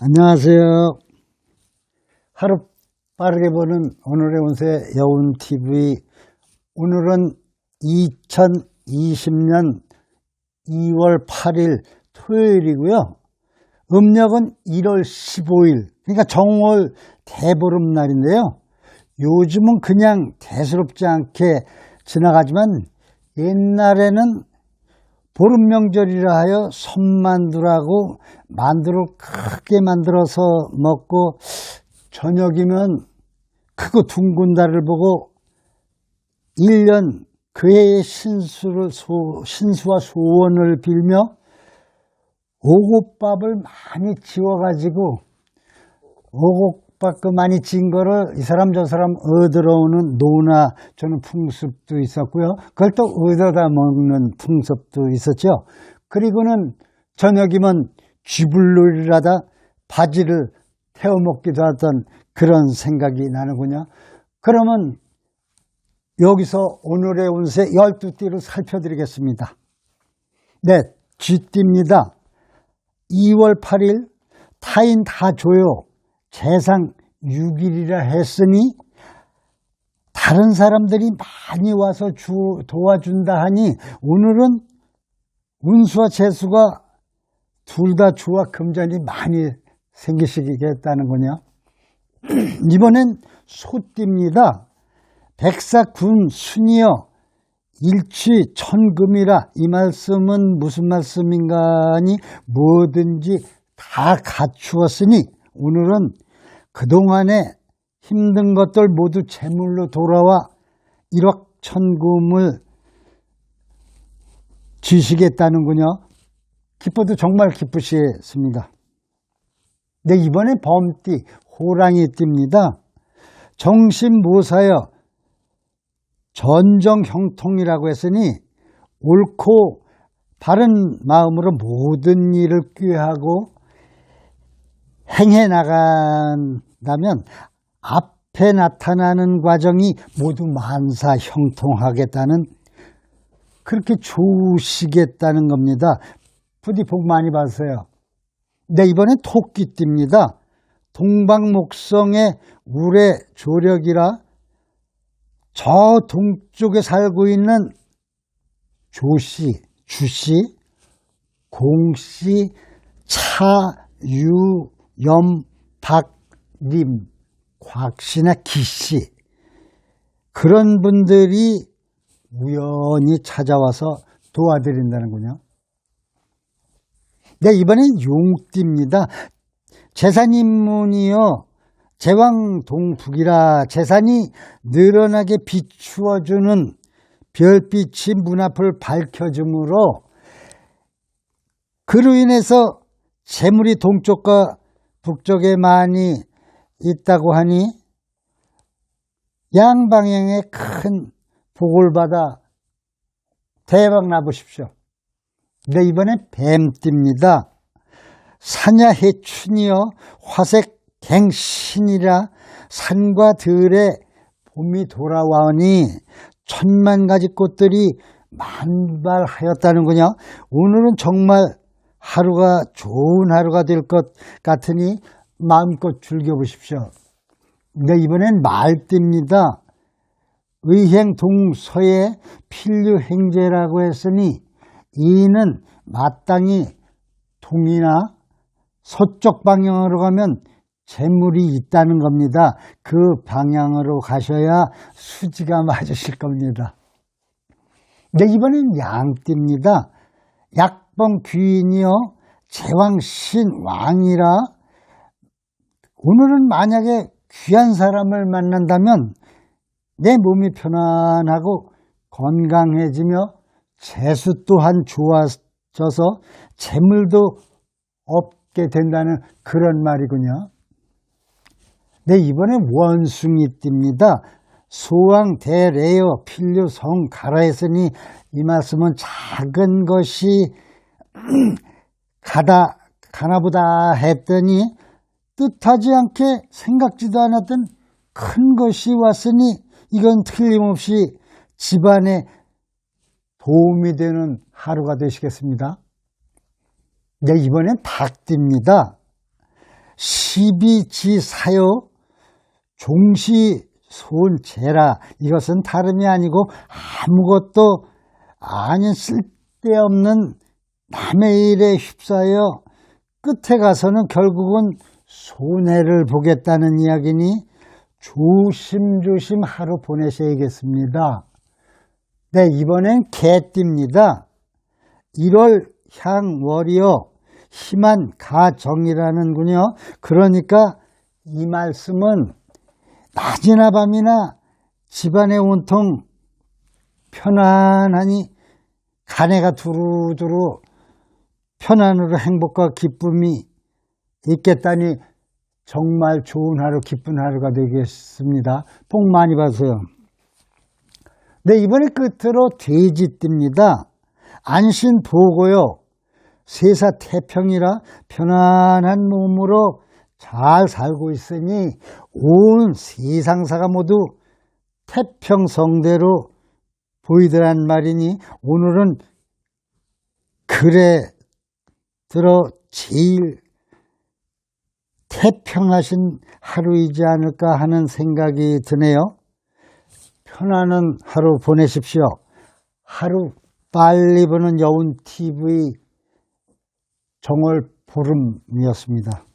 안녕하세요. 하루 빠르게 보는 오늘의 운세 여운TV. 오늘은 2020년 2월 8일 토요일이고요. 음력은 1월 15일, 그러니까 정월 대보름날인데요. 요즘은 그냥 대수롭지 않게 지나가지만 옛날에는 보름 명절이라 하여 손만두라고 만두를 크게 만들어서 먹고 저녁이면 크고 둥근 달을 보고 1년 그해의 신수를 소, 신수와 소원을 빌며 오곡밥을 많이 지워가지고 오곡 밥그 많이 진 거를 이 사람 저 사람 얻으러 오는 노나 저는 풍습도 있었고요. 그걸 또 얻어다 먹는 풍습도 있었죠. 그리고는 저녁이면 쥐불놀이라다 바지를 태워 먹기도 하던 그런 생각이 나는군요. 그러면 여기서 오늘의 운세 12띠를 살펴드리겠습니다. 네, 쥐띠입니다. 2월 8일 타인 다 줘요. 재상 6일이라 했으니 다른 사람들이 많이 와서 주, 도와준다 하니 오늘은 운수와 재수가 둘 다 주와 금전이 많이 생기시겠다는군요. 이번엔 소띠입니다. 백사군 순이여 일취 천금이라 이 말씀은 무슨 말씀인가니 뭐든지 다 갖추었으니 오늘은 그동안에 힘든 것들 모두 재물로 돌아와 일확천금을 주시겠다는군요. 기뻐도 정말 기쁘시겠습니다. 네, 이번에 범띠, 호랑이 띠입니다. 정신 모사여 전정 형통이라고 했으니 옳고 바른 마음으로 모든 일을 꾀하고 행해 나간다면 앞에 나타나는 과정이 모두 만사 형통하겠다는 그렇게 좋으시겠다는 겁니다. 부디 복 많이 받으세요. 네, 이번엔 토끼띠입니다. 동방목성의 우레 조력이라 저 동쪽에 살고 있는 조씨, 주씨, 공씨, 차, 유, 염, 박, 림, 곽씨나 기씨 그런 분들이 우연히 찾아와서 도와드린다는군요. 네, 이번엔 용띠입니다. 재산인문이요. 제왕 동북이라 재산이 늘어나게 비추어주는 별빛이 문 앞을 밝혀주므로 그로 인해서 재물이 동쪽과 북쪽에 많이 있다고 하니 양방향에 큰 복을 받아 대박 나보십시오. 네, 이번엔 뱀띠입니다. 사냐해춘이여 화색 갱신이라 산과 들에 봄이 돌아와오니 천만 가지 꽃들이 만발하였다는군요. 오늘은 정말 하루가 좋은 하루가 될 것 같으니 마음껏 즐겨보십시오. 네, 이번엔 말띠입니다. 의행 동서의 필류 행제라고 했으니 이는 마땅히 동이나 서쪽 방향으로 가면 재물이 있다는 겁니다. 그 방향으로 가셔야 수지가 맞으실 겁니다. 네, 이번엔 양띠입니다. 약 봉 귀인이요. 제왕 신 왕이라 오늘은 만약에 귀한 사람을 만난다면 내 몸이 편안하고 건강해지며 재수 또한 좋아져서 재물도 없게 된다는 그런 말이군요. 네, 이번엔 원숭이 띠입니다. 소왕 대레어 필류 성 가라 했으니 이 말씀은 작은 것이 가다 가나보다 했더니 뜻하지 않게 생각지도 않았던 큰 것이 왔으니 이건 틀림없이 집안에 도움이 되는 하루가 되시겠습니다. 네, 이번엔 닭띠입니다. 시비지 사요 종시 손재라 이것은 다름이 아니고 아무것도 아닌 쓸데없는 남의 일에 휩싸여 끝에 가서는 결국은 손해를 보겠다는 이야기니 조심조심 하루 보내셔야겠습니다. 네, 이번엔 개띠입니다. 1월 향월이요. 희만 가정이라는군요. 그러니까 이 말씀은 낮이나 밤이나 집안에 온통 편안하니 가네가 두루두루 편안으로 행복과 기쁨이 있겠다니 정말 좋은 하루, 기쁜 하루가 되겠습니다. 복 많이 받으세요. 네, 이번에 끝으로 돼지띠입니다. 안심 보고요. 세사 태평이라 편안한 몸으로 잘 살고 있으니 온 세상사가 모두 태평성대로 보이더란 말이니 오늘은 그래 들어 제일 태평하신 하루이지 않을까 하는 생각이 드네요. 편안한 하루 보내십시오. 하루 빨리 보는 여운 TV 정월 보름이었습니다.